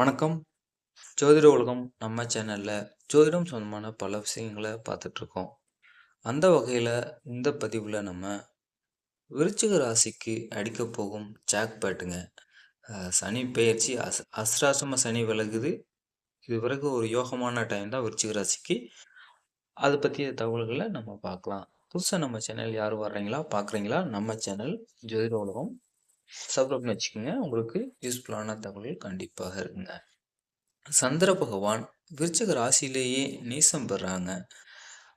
வணக்கம். ஜோதிட உலகம் நம்ம சேனலில் ஜோதிடம் சொந்தமான பல விஷயங்களை பார்த்துட்ருக்கோம். அந்த வகையில் இந்த பதிவில் நம்ம விருச்சிக ராசிக்கு அடிக்கப் போகும் ஜாக் பேட்டுங்க சனி பெயர்ச்சி அஸ் அஸ்ராசம சனி விலகுது. இது பிறகு ஒரு யோகமான டைம் தான் விருச்சிக ராசிக்கு. அதை பற்றிய தகவல்களை நம்ம பார்க்கலாம். புதுசாக நம்ம சேனல் யார் வர்றீங்களா? பார்க்குறீங்களா? நம்ம சேனல் ஜோதிட உலகம். சப்ஸ்கிரைப் பண்ணி வச்சுக்கோங்க. உங்களுக்கு யூஸ்ஃபுல்லான தகவல்கள் கண்டிப்பாக இருக்குங்க. சந்திர பகவான் விருச்சக ராசியிலேயே நீசம் பெறாங்க.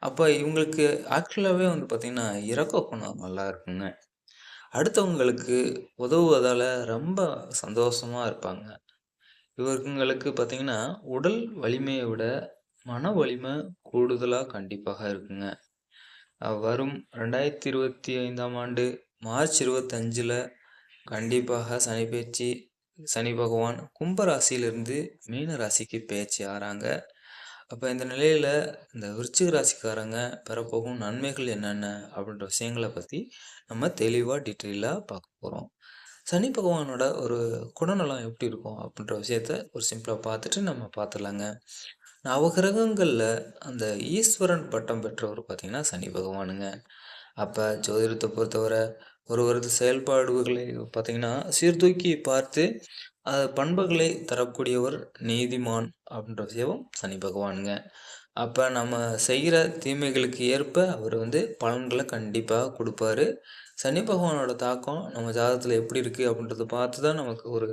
அப்போ இவங்களுக்கு ஆக்சுவலாகவே வந்து பார்த்திங்கன்னா இரக்க குணம் நல்லா இருக்குங்க. அடுத்தவங்களுக்கு உதவுவதால் ரொம்ப சந்தோஷமாக இருப்பாங்க. இவங்களுக்கு பார்த்திங்கன்னா உடல் வலிமையை விட மன வலிமை கூடுதலாக கண்டிப்பாக இருக்குங்க. வரும் ரெண்டாயிரத்தி இருபத்தி ஐந்தாம் ஆண்டு மார்ச் 25ல கண்டிப்பாக சனி பேச்சு சனி பகவான் கும்பராசியிலிருந்து மீன ராசிக்கு பேச்சு ஆறாங்க. அப்போ இந்த நிலையில் இந்த விருச்சிக ராசிக்காரங்க பெறப்போகும் நன்மைகள் என்னென்ன? அப்படின்ற விஷயங்களை பற்றி நம்ம தெளிவாக டீட்டெயிலாக பார்க்க போகிறோம் சனி பகவானோட ஒரு குணநலம் எப்படி இருக்கும்? அப்படின்ற விஷயத்த ஒரு சிம்பிளாக பார்த்துட்டு நம்ம பார்த்துடலாங்க. நவகிரகங்களில் அந்த ஈஸ்வரன் பட்டம் பெற்றவர் பார்த்திங்கன்னா சனி பகவானுங்க. அப்போ ஜோதிடத்தை பொறுத்தவரை ஒருவரது செயல்பாடுகளை பார்த்தீங்கன்னா, சீர்தூக்கி பார்த்து அ பண்புகளை தரக்கூடியவர் நீதிமான் அப்படின்ற விஷயம் சனி பகவானுங்க. அப்போ நம்ம செய்கிற தீமைகளுக்கு ஏற்ப அவர் வந்து பலன்களை கண்டிப்பாக கொடுப்பாரு சனி பகவானோட தாக்கம் நம்ம ஜாதகத்தில் எப்படி இருக்குது அப்படின்றத பார்த்து தான் நமக்கு ஒரு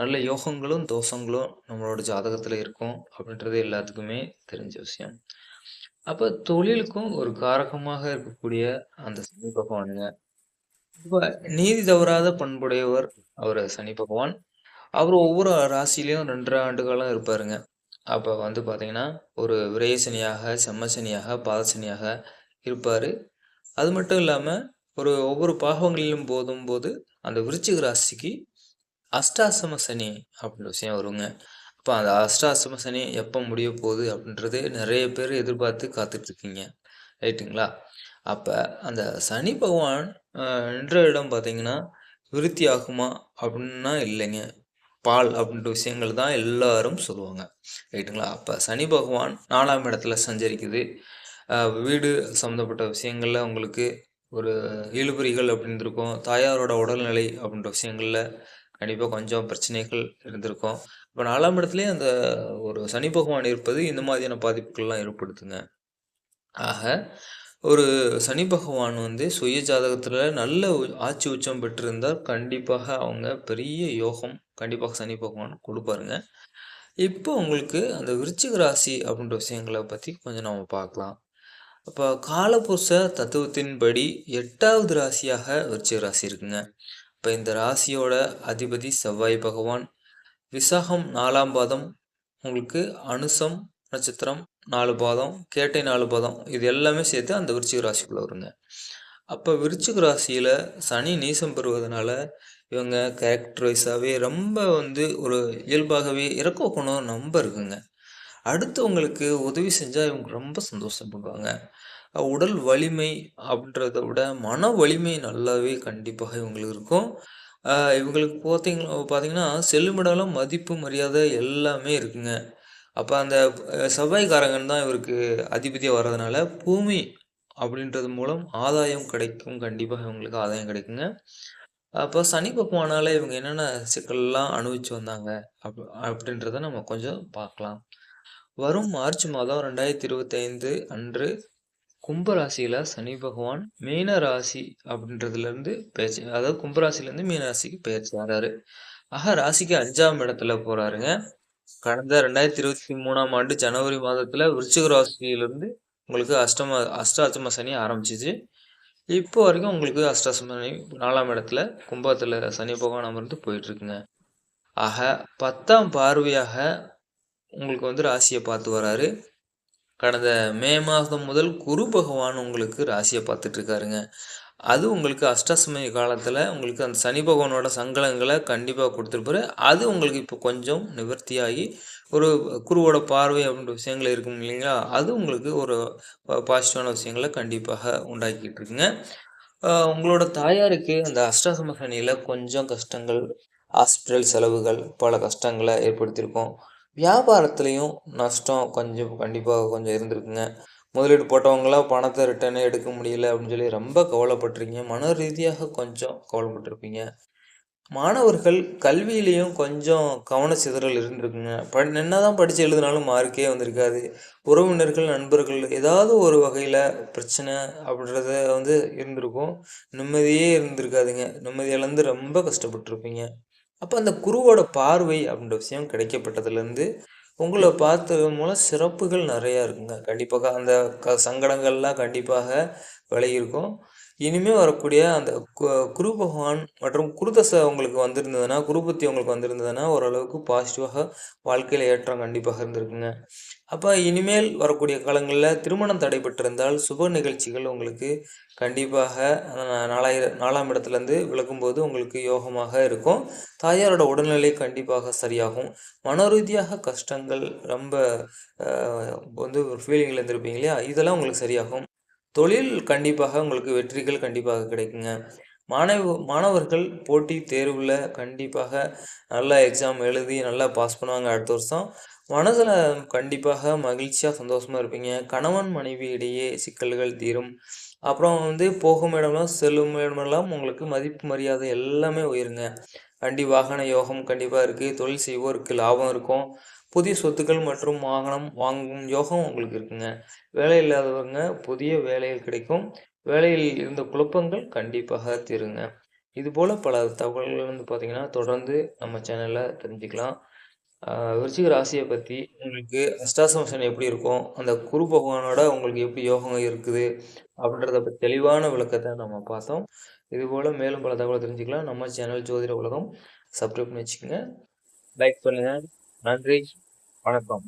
நல்ல யோகங்களும், தோஷங்களும் நம்மளோட ஜாதகத்தில் இருக்கும். அப்படின்றது எல்லாத்துக்குமே தெரிஞ்ச விஷயம். அப்போ தொழிலுக்கும் ஒரு காரகமாக இருக்கக்கூடிய அந்த சனி பகவானுங்க. இப்ப நீதி தவறாத பண்புடையவர் அவர் சனி பகவான். அவரு ஒவ்வொரு ராசிலையும் ரெண்டரை ஆண்டு காலம் இருப்பாருங்க. அப்ப வந்து பார்த்தீங்கன்னா, ஒரு விரயசனியாக சனியாக, செம்ம சனியாக, இருப்பாரு. அது மட்டும் இல்லாம ஒரு ஒவ்வொரு பாகங்களிலும் போதும் போது அந்த விருச்சிக ராசிக்கு அஷ்டாசம சனி அப்படின்ற விஷயம் வருங்க. அப்ப அந்த அஷ்டாசம சனி எப்ப முடிய போகுது? அப்படின்றது நிறைய பேர் எதிர்பார்த்து காத்துட்ருக்கீங்க. ரைட்டுங்களா? அப்போ அந்த சனி பகவான் என்ற நின்ற இடம் பார்த்தீங்கன்னா, விருத்தி ஆகுமா? அப்படின்னா இல்லைங்க. பால் அப்படின்ற விஷயங்கள் தான் எல்லாரும் சொல்லுவாங்க. ரைட்டுங்களா? அப்போ சனி பகவான் நாலாம் இடத்துல சஞ்சரிக்குது. வீடு சம்மந்தப்பட்ட விஷயங்களில் உங்களுக்கு ஒரு இழுபறிகள் அப்படின்னு இருக்கும். தாயாரோட உடல்நிலை அப்படின்ற விஷயங்களில் கண்டிப்பாக கொஞ்சம் பிரச்சனைகள் இருந்திருக்கும். இப்போ நாலாம் இடத்துலேயே அந்த ஒரு சனி பகவான் இருப்பது இந்த மாதிரியான பாதிப்புகள்லாம் ஏற்படுத்துங்க. ஆக ஒரு சனி பகவான் வந்து சுய ஜாதகத்தில் நல்ல உ ஆட்சி உச்சம் பெற்றிருந்தால் கண்டிப்பாக அவங்க பெரிய யோகம் கண்டிப்பாக சனி பகவான் கொடுப்பாருங்க இப்போ உங்களுக்கு அந்த விருச்சிக ராசி அப்படின்ற விஷயங்களை பற்றி கொஞ்சம் நம்ம பார்க்கலாம். அப்ப காலபுருஷ தத்துவத்தின்படி எட்டாவது ராசியாக விருச்சிக ராசி இருக்குங்க. இப்போ இந்த ராசியோட அதிபதி செவ்வாய் பகவான். விசாகம் நாலாம் பாதம், உங்களுக்கு அனுசம் நட்சத்திரம் நாலு பாதம், கேட்டை நாலு பாதம். இது எல்லாமே சேர்த்து அந்த விருச்சிக ராசிக்குள்ளே வருங்க. அப்போ விருச்சிக ராசியில் சனி நீசம் பெறுவதனால, இவங்க கேரக்டர் வைஸாகவே ரொம்ப வந்து ஒரு இயல்பாகவே இறக்க குணம் ரொம்ப இருக்குங்க. அடுத்தவங்களுக்கு உதவி செஞ்சால் இவங்க ரொம்ப சந்தோஷப்படுவாங்க. உடல் வலிமை அப்படின்றத விட மன வலிமை நல்லாவே கண்டிப்பாக இவங்களுக்கு இருக்கும். இவங்களுக்கு பார்த்தீங்க பார்த்தீங்கன்னா, செல்லுமிடலாம் மதிப்பு, மரியாதை எல்லாமே இருக்குங்க. அப்போ அந்த செவ்வாய்க்காரங்கன் தான் இவருக்கு அதிபதியாக வர்றதுனால, பூமி அப்படின்றது மூலம் ஆதாயம் கிடைக்கும். கண்டிப்பாக இவங்களுக்கு ஆதாயம் கிடைக்குங்க. அப்போ சனி பகவானால் இவங்க என்னென்ன சிக்கல்லாம் அனுபவிச்சு வந்தாங்க? அப் அப்படின்றத நம்ம கொஞ்சம் பார்க்கலாம். வரும் மார்ச் மாதம் 2025 அன்று கும்பராசியில் சனி பகவான் மீன ராசி அப்படின்றதுலேருந்து பேச்சு அதாவது கும்பராசிலேருந்து மீன ராசிக்கு பேச்சு ஆறாரு. ஆக ராசிக்கு அஞ்சாம் இடத்துல போகிறாருங்க கடந்த 2023ஆம் ஆண்டு ஜனவரி மாதத்துல விருச்சிக ராசியிலிருந்து உங்களுக்கு அஷ்டம அஷ்டாச்சம சனி ஆரம்பிச்சுச்சு. இப்போ வரைக்கும் உங்களுக்கு அஷ்டாசம சனி நாலாம் இடத்துல கும்பத்துல சனி பகவான் அமர்ந்து போயிட்டுருக்குங்க. ஆக 10ஆம் பார்வையாக உங்களுக்கு வந்து ராசியை பார்த்து வராரு. கடந்த மே மாதம் முதல் குரு பகவான் உங்களுக்கு ராசிய பார்த்துட்ருக்காருங்க. அது உங்களுக்கு அஷ்டசமய காலத்தில் உங்களுக்கு அந்த சனி பகவானோட சங்கலங்களை கண்டிப்பாக கொடுத்துருப்பாரு அது உங்களுக்கு இப்போ கொஞ்சம் நிவர்த்தியாகி, ஒரு குருவோட பார்வை அப்படின்ற விஷயங்கள் இருக்கும் இல்லைங்களா? அது உங்களுக்கு ஒரு பாசிட்டிவான விஷயங்களை கண்டிப்பாக உண்டாக்கிட்டு இருக்குங்க. உங்களோட தாயாருக்கு அந்த அஷ்டசம சனியில் கொஞ்சம் கஷ்டங்கள் ஹாஸ்பிட்டல் செலவுகள் பல கஷ்டங்களை ஏற்படுத்தியிருக்கும் வியாபாரத்துலேயும் நஷ்டம் கொஞ்சம் கண்டிப்பாக கொஞ்சம் இருந்திருக்குங்க முதலீடு போட்டவங்களாம் பணத்தை ரிட்டர்னே எடுக்க முடியல அப்படின்னு சொல்லி ரொம்ப கவலைப்பட்டிருக்கீங்க. மன ரீதியாக கொஞ்சம் கவலைப்பட்டிருப்பீங்க. மாணவர்கள் கல்வியிலையும் கொஞ்சம் கவனச்சிதறல் இருந்திருக்குங்க. ப என்ன தான் படித்து எழுதினாலும் மார்க்கே வந்திருக்காது. உறவினர்கள் நண்பர்கள் ஏதாவது ஒரு வகையில் பிரச்சனை அப்படின்றத வந்து இருந்திருக்கும். நிம்மதியே இருந்திருக்காதுங்க. நிம்மதி இழந்து ரொம்ப கஷ்டப்பட்டிருப்பீங்க. அப்போ அந்த குருவோட பார்வை அப்படின்ற விஷயம் கிடைக்கப்பட்டதுலேருந்து உங்களை பார்த்தது மூலம் சிறப்புகள் நிறையா இருக்குங்க. கண்டிப்பாக அந்த க சங்கடங்கள்லாம் கண்டிப்பாக விலகியிருக்கும். இனிமேல் வரக்கூடிய அந்த கு குரு பகவான் மற்றும் குருதசை உங்களுக்கு வந்திருந்ததுன்னா குருபத்தி உங்களுக்கு வந்திருந்ததுன்னா ஓரளவுக்கு பாசிட்டிவாக வாழ்க்கையில் ஏற்றம் கண்டிப்பாக இருந்திருக்குங்க. அப்போ இனிமேல் வரக்கூடிய காலங்களில் திருமணம் தடைபட்டிருந்தால் சுப நிகழ்ச்சிகள் உங்களுக்கு கண்டிப்பாக நாலாயிரம் நாலாம் இடத்துலேருந்து விளக்கும்போது உங்களுக்கு யோகமாக இருக்கும். தாயாரோட உடல்நிலை கண்டிப்பாக சரியாகும். மன ரீதியாக கஷ்டங்கள் ரொம்ப வந்து ஒரு ஃபீலிங்கில் இருந்திருப்பீங்க இல்லையா? இதெல்லாம் உங்களுக்கு சரியாகும். தொழில் கண்டிப்பாக உங்களுக்கு வெற்றிகள் கண்டிப்பாக கிடைக்குங்க. மாணவ மாணவர்கள் போட்டி தேர்வில் கண்டிப்பாக நல்லா எக்ஸாம் எழுதி நல்லா பாஸ் பண்ணுவாங்க அடுத்த வருஷம். மனதில் கண்டிப்பாக மகிழ்ச்சியாக சந்தோஷமாக இருப்பீங்க. கணவன் மனைவி இடையே சிக்கல்கள் தீரும். அப்புறம் வந்து போகும் இடமெல்லாம் செல்லும் இடமெல்லாம் உங்களுக்கு மதிப்பு மரியாதை எல்லாமே உயிருங்க. வண்டி வாகன யோகம் கண்டிப்பாக இருக்குது தொழில் செய்வோருக்கு லாபம் இருக்கும். புதிய சொத்துக்கள் மற்றும் வாகனம் வாங்கும் யோகம் உங்களுக்கு இருக்குங்க. வேலை இல்லாதவங்க புதிய வேலைகள் கிடைக்கும். வேலையில் இருந்த குழப்பங்கள் கண்டிப்பாக தீருங்க. இதுபோல் பல தகவல்கள் வந்து பார்த்திங்கன்னா தொடர்ந்து நம்ம சேனலில் தெரிஞ்சுக்கலாம். விருச்சிக ராசியை பற்றி உங்களுக்கு அஷ்டாசமசன் எப்படி இருக்கும்? அந்த குரு பகவானோட உங்களுக்கு எப்படி யோகம் இருக்குது? அப்படின்றத பற்றி தெளிவான விளக்கத்தை நம்ம பார்த்தோம். இதுபோல் மேலும் பல தகவலை தெரிஞ்சுக்கலாம். நம்ம சேனல் ஜோதிட உலகம். சப்ஸ்கிரைப் பண்ணி வச்சுக்கோங்க. லைக் பண்ணுங்கள் நன்றி. வணக்கம்.